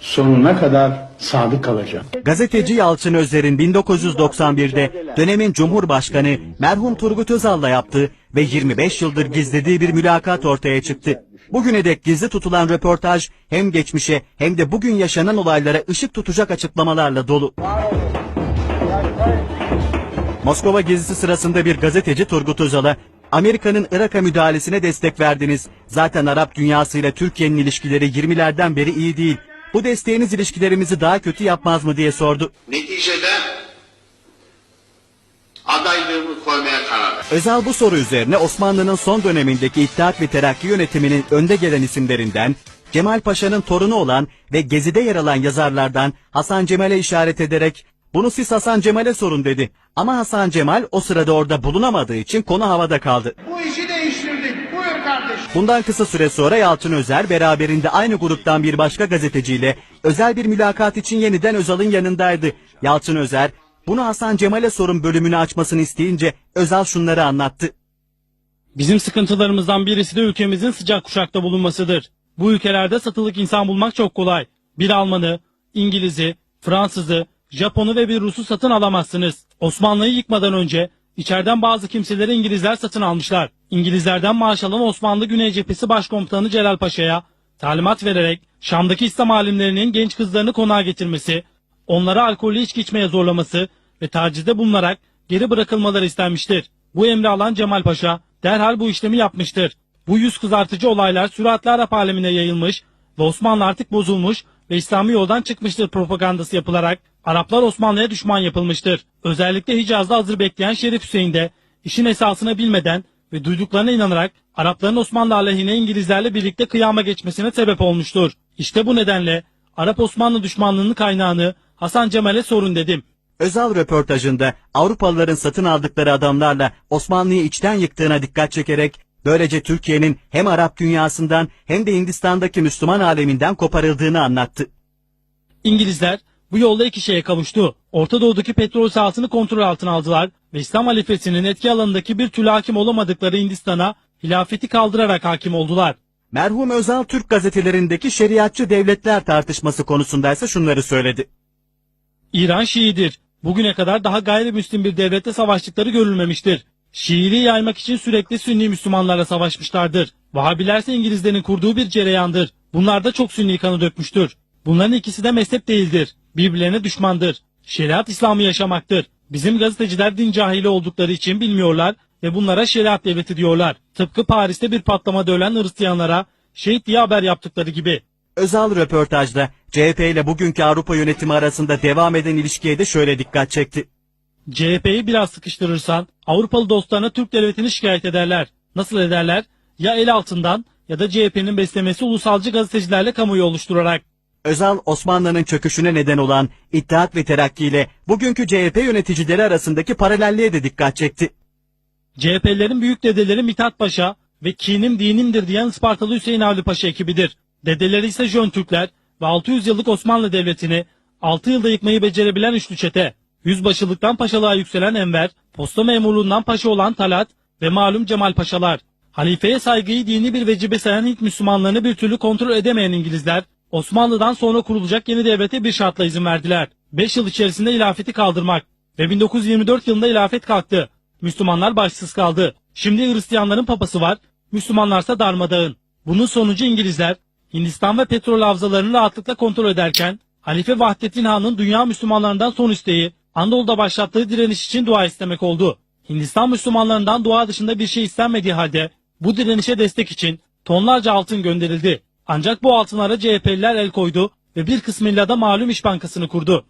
sonuna kadar sadık kalacağım. Gazeteci Yalçın Özer'in 1991'de dönemin Cumhurbaşkanı merhum Turgut Özal'la yaptığı ve 25 yıldır gizlediği bir mülakat ortaya çıktı. Bugüne dek gizli tutulan röportaj hem geçmişe hem de bugün yaşanan olaylara ışık tutacak açıklamalarla dolu. Moskova gezisi sırasında bir gazeteci Turgut Özal'a Amerika'nın Irak'a müdahalesine destek verdiniz. Zaten Arap dünyasıyla Türkiye'nin ilişkileri 20'lerden beri iyi değil. Bu desteğiniz ilişkilerimizi daha kötü yapmaz mı diye sordu. Neticede adaylığımı koymaya karar verdim. Özal bu soru üzerine Osmanlı'nın son dönemindeki İttihat ve Terakki yönetiminin önde gelen isimlerinden Cemal Paşa'nın torunu olan ve Gezi'de yer alan yazarlardan Hasan Cemal'e işaret ederek bunu siz Hasan Cemal'e sorun dedi. Ama Hasan Cemal o sırada orada bulunamadığı için konu havada kaldı. Bu işi. Bundan kısa süre sonra Yalçın Özer beraberinde aynı gruptan bir başka gazeteciyle özel bir mülakat için yeniden Özal'ın yanındaydı. Yalçın Özer bunu Hasan Cemal'e sorun bölümünü açmasını isteyince Özal şunları anlattı. Bizim sıkıntılarımızdan birisi de ülkemizin sıcak kuşakta bulunmasıdır. Bu ülkelerde satılık insan bulmak çok kolay. Bir Almanı, İngiliz'i, Fransız'ı, Japon'u ve bir Rus'u satın alamazsınız. Osmanlı'yı yıkmadan önce içeriden bazı kimseleri İngilizler satın almışlar. İngilizlerden maaş alan Osmanlı Güney Cephesi Başkomutanı Celal Paşa'ya talimat vererek Şam'daki İslam alimlerinin genç kızlarını konağa getirmesi, onlara alkollü içki içmeye zorlaması ve tacizde bulunarak geri bırakılmaları istenmiştir. Bu emri alan Cemal Paşa derhal bu işlemi yapmıştır. Bu yüz kızartıcı olaylar süratle Arap alemine yayılmış ve Osmanlı artık bozulmuş ve İslami yoldan çıkmıştır propagandası yapılarak Araplar Osmanlı'ya düşman yapılmıştır. Özellikle Hicaz'da hazır bekleyen Şerif Hüseyin de işin esasını bilmeden ve duyduklarına inanarak Arapların Osmanlı aleyhine İngilizlerle birlikte kıyama geçmesine sebep olmuştur. İşte bu nedenle Arap-Osmanlı düşmanlığının kaynağını Hasan Cemal'e sorun dedim. Özal röportajında Avrupalıların satın aldıkları adamlarla Osmanlı'yı içten yıktığına dikkat çekerek böylece Türkiye'nin hem Arap dünyasından hem de Hindistan'daki Müslüman aleminden koparıldığını anlattı. İngilizler bu yolda iki şeye kavuştu. Orta Doğu'daki petrol sahasını kontrol altına aldılar ve İslam halifesinin etki alanındaki bir türlü hakim olamadıkları Hindistan'a hilafeti kaldırarak hakim oldular. Merhum Özal Türk gazetelerindeki şeriatçı devletler tartışması konusundaysa şunları söyledi. İran Şiidir. Bugüne kadar daha gayrimüslim bir devlette savaştıkları görülmemiştir. Şiiliği yaymak için sürekli Sünni Müslümanlarla savaşmışlardır. Vahabiler ise İngilizlerin kurduğu bir cereyandır. Bunlar da çok Sünni kanı dökmüştür. Bunların ikisi de mezhep değildir. Birbirlerine düşmandır. Şeriat İslam'ı yaşamaktır. Bizim gazeteciler din cahili oldukları için bilmiyorlar ve bunlara şeriat devleti diyorlar. Tıpkı Paris'te bir patlamada ölen Hristiyanlara şehit diye haber yaptıkları gibi. Özal röportajda CHP ile bugünkü Avrupa yönetimi arasında devam eden ilişkiye de şöyle dikkat çekti. CHP'yi biraz sıkıştırırsan Avrupalı dostlarına Türk devletini şikayet ederler. Nasıl ederler? Ya el altından ya da CHP'nin beslemesi ulusalcı gazetecilerle kamuoyu oluşturarak. Özal Osmanlı'nın çöküşüne neden olan İttihat ve Terakki ile bugünkü CHP yöneticileri arasındaki paralelliğe de dikkat çekti. CHP'lerin büyük dedeleri Mithat Paşa ve kinim dinimdir diyen Ispartalı Hüseyin Avni Paşa ekibidir. Dedeleri ise Jön Türkler ve 600 yıllık Osmanlı Devleti'ni 6 yılda yıkmayı becerebilen üçlü çete. Yüzbaşılıktan paşalığa yükselen Enver, posta memurluğundan paşa olan Talat ve malum Cemal Paşalar. Halifeye saygıyı dini bir vecibe sayan Hint Müslümanlarını bir türlü kontrol edemeyen İngilizler, Osmanlı'dan sonra kurulacak yeni devlete bir şartla izin verdiler. 5 yıl içerisinde ilafeti kaldırmak ve 1924 yılında ilafet kalktı. Müslümanlar başsız kaldı. Şimdi Hristiyanların papası var, Müslümanlarsa darmadağın. Bunun sonucu İngilizler Hindistan ve petrol havzalarını rahatlıkla kontrol ederken Halife Vahdettin Han'ın dünya Müslümanlarından son isteği Anadolu'da başlattığı direniş için dua istemek oldu. Hindistan Müslümanlarından dua dışında bir şey istenmediği halde bu direnişe destek için tonlarca altın gönderildi. Ancak bu altınlara CHP'liler el koydu ve bir kısmıyla da malum İş Bankası'nı kurdu.